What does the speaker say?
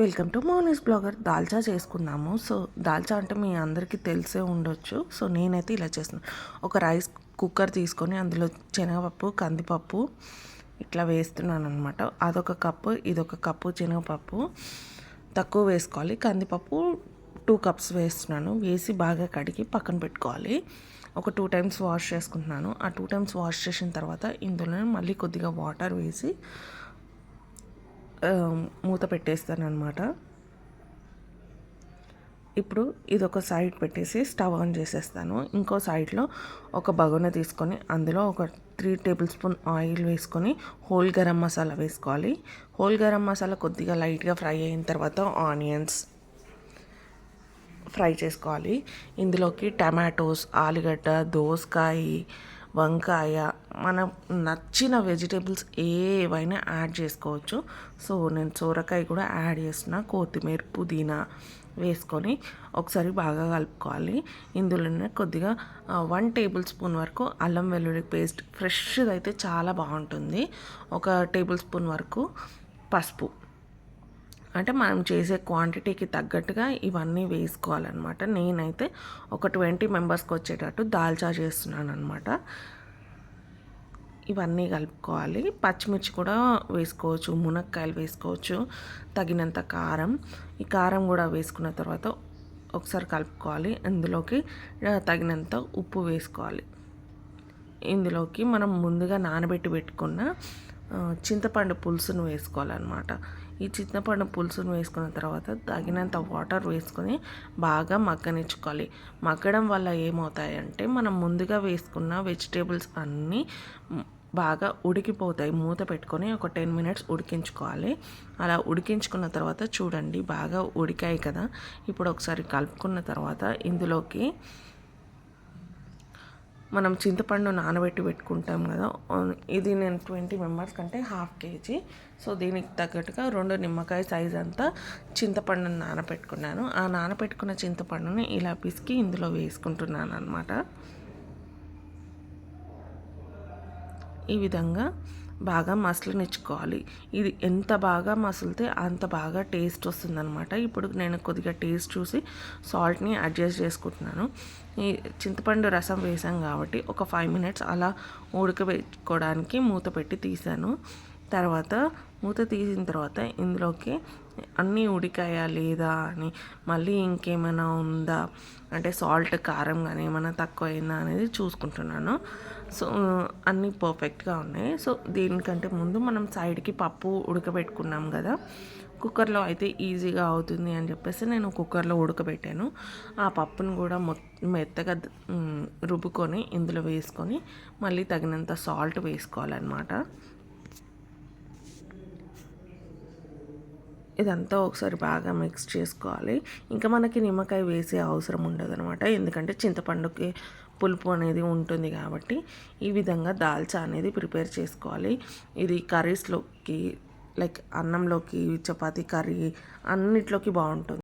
Welcome to Moni's blogger. Dalcha చేసుకున్నాము so dalcha అంటే మీ అందరికీ తెలిసే ఉండొచ్చు. సో నేనైతే ఇలా చేస్తున్నాను ఒక రైస్ కుక్కర్ తీసుకొని అందులో శనగపప్పు కందిపప్పు ఇట్లా వేస్తున్నాను అనమాట అదొక కప్పు ఇదొక కప్పు శనగపప్పు. తక్కువ వేసుకోవాలి. కందిపప్పు టూ కప్స్ వేస్తున్నాను. వేసి బాగా కడిగి పక్కన పెట్టుకోవాలి. ఒక టూ టైమ్స్ వాష్ చేసుకుంటున్నాను. ఆ టూ టైమ్స్ వాష్ చేసిన తర్వాత ఇందులో మళ్ళీ కొద్దిగా వాటర్ వేసి మూత పెట్టేస్తాను అనమాట ఇప్పుడు ఇది ఒక సైడ్ పెట్టేసి స్టవ్ ఆన్ చేసేస్తాను. ఇంకో సైడ్లో ఒక బగోన తీసుకొని అందులో ఒక త్రీ టేబుల్ స్పూన్ ఆయిల్ వేసుకొని హోల్ గరం మసాలా వేసుకోవాలి. హోల్ గరం మసాలా కొద్దిగా లైట్గా ఫ్రై అయిన తర్వాత ఆనియన్స్ ఫ్రై చేసుకోవాలి. ఇందులోకి టమాటోస్ ఆలుగడ్డ దోసకాయ వంకాయ మన నచ్చిన వెజిటేబుల్స్ ఏవైనా యాడ్ చేసుకోవచ్చు. సో నేను సోరకాయ కూడా యాడ్ చేసిన కొత్తిమీర పుదీనా వేసుకొని ఒకసారి బాగా కలుపుకోవాలి. ఇందులోనే కొద్దిగా వన్ టేబుల్ స్పూన్ వరకు అల్లం వెల్లుల్లి పేస్ట్. ఫ్రెష్ది అయితే చాలా బాగుంటుంది. ఒక టేబుల్ స్పూన్ వరకు పసుపు. అంటే మనం చేసే క్వాంటిటీకి తగ్గట్టుగా ఇవన్నీ వేసుకోవాలన్నమాట. నేనైతే ఒక ట్వంటీ మెంబర్స్కి వచ్చేటట్టు దాల్చా చేస్తున్నాను అనమాట ఇవన్నీ కలుపుకోవాలి. పచ్చిమిర్చి కూడా వేసుకోవచ్చు మునక్కాయలు వేసుకోవచ్చు తగినంత కారం. ఈ కారం కూడా వేసుకున్న తర్వాత ఒకసారి కలుపుకోవాలి. ఇందులోకి తగినంత ఉప్పు వేసుకోవాలి. ఇందులోకి మనం ముందుగా నానబెట్టి పెట్టుకున్న చింతపండు పులుసును వేసుకోవాలన్నమాట. ఈ చింతపండు పులుసును వేసుకున్న తర్వాత తగినంత వాటర్ వేసుకొని బాగా మగ్గనిచ్చుకోవాలి. మగ్గడం వల్ల ఏమవుతాయంటే మనం ముందుగా వేసుకున్న వెజిటేబుల్స్ అన్నీ బాగా ఉడికిపోతాయి. మూత పెట్టుకొని ఒక టెన్ మినిట్స్ ఉడికించుకోవాలి. అలా ఉడికించుకున్న తర్వాత చూడండి బాగా ఉడికాయి కదా. ఇప్పుడు ఒకసారి కలుపుకున్న తర్వాత ఇందులోకి మనం చింతపండు నానబెట్టి పెట్టుకుంటాం కదా. ఇది నేను ట్వంటీ మెంబర్స్ కంటే హాఫ్ కేజీ. సో దీనికి తగ్గట్టుగా రెండు నిమ్మకాయ సైజ్ అంతా చింతపండుని నానబెట్టుకున్నాను ఆ నానబెట్టుకున్న చింతపండుని ఇలా పిసికి ఇందులో వేసుకుంటున్నాను అనమాట ఈ విధంగా బాగా మసలనిచ్చుకోవాలి ఇది ఎంత బాగా మసిలితే అంత బాగా టేస్ట్ వస్తుందనమాట ఇప్పుడు నేను కొద్దిగా టేస్ట్ చూసి సాల్ట్ని అడ్జస్ట్ చేసుకుంటున్నాను. ఈ చింతపండు రసం వేసాం కాబట్టి ఒక ఫైవ్ మినిట్స్ అలా ఉడకబెట్టుకోవడానికి మూత పెట్టి తీసాను. తర్వాత మూత తీసిన తర్వాత ఇందులోకి అన్నీ ఉడికాయా లేదా అని మళ్ళీ ఇంకేమైనా ఉందా? అంటే సాల్ట్ కారం కానీ ఏమైనా తక్కువ అయిందా అనేది చూసుకుంటున్నాను. సో అన్నీ పర్ఫెక్ట్గా ఉన్నాయి. సో దీనికంటే ముందు మనం సైడ్కి పప్పు ఉడకబెట్టుకున్నాం కదా. కుక్కర్లో అయితే ఈజీగా అవుతుంది అని చెప్పేసి నేను కుక్కర్లో ఉడకబెట్టాను. ఆ పప్పును కూడా మొత్తం మెత్తగా రుబ్బుకొని ఇందులో వేసుకొని మళ్ళీ తగినంత సాల్ట్ వేసుకోవాలన్నమాట. ఇదంతా ఒకసారి బాగా మిక్స్ చేసుకోవాలి. ఇంకా మనకి నిమ్మకాయ వేసే అవసరం ఉండదు అనమాట ఎందుకంటే చింతపండుకి పులుపు అనేది ఉంటుంది కాబట్టి ఈ విధంగా దాల్చా అనేది ప్రిపేర్ చేసుకోవాలి. ఇది కర్రీస్లోకి లైక్ అన్నంలోకి చపాతీ కర్రీ అన్నిట్లోకి బాగుంటుంది.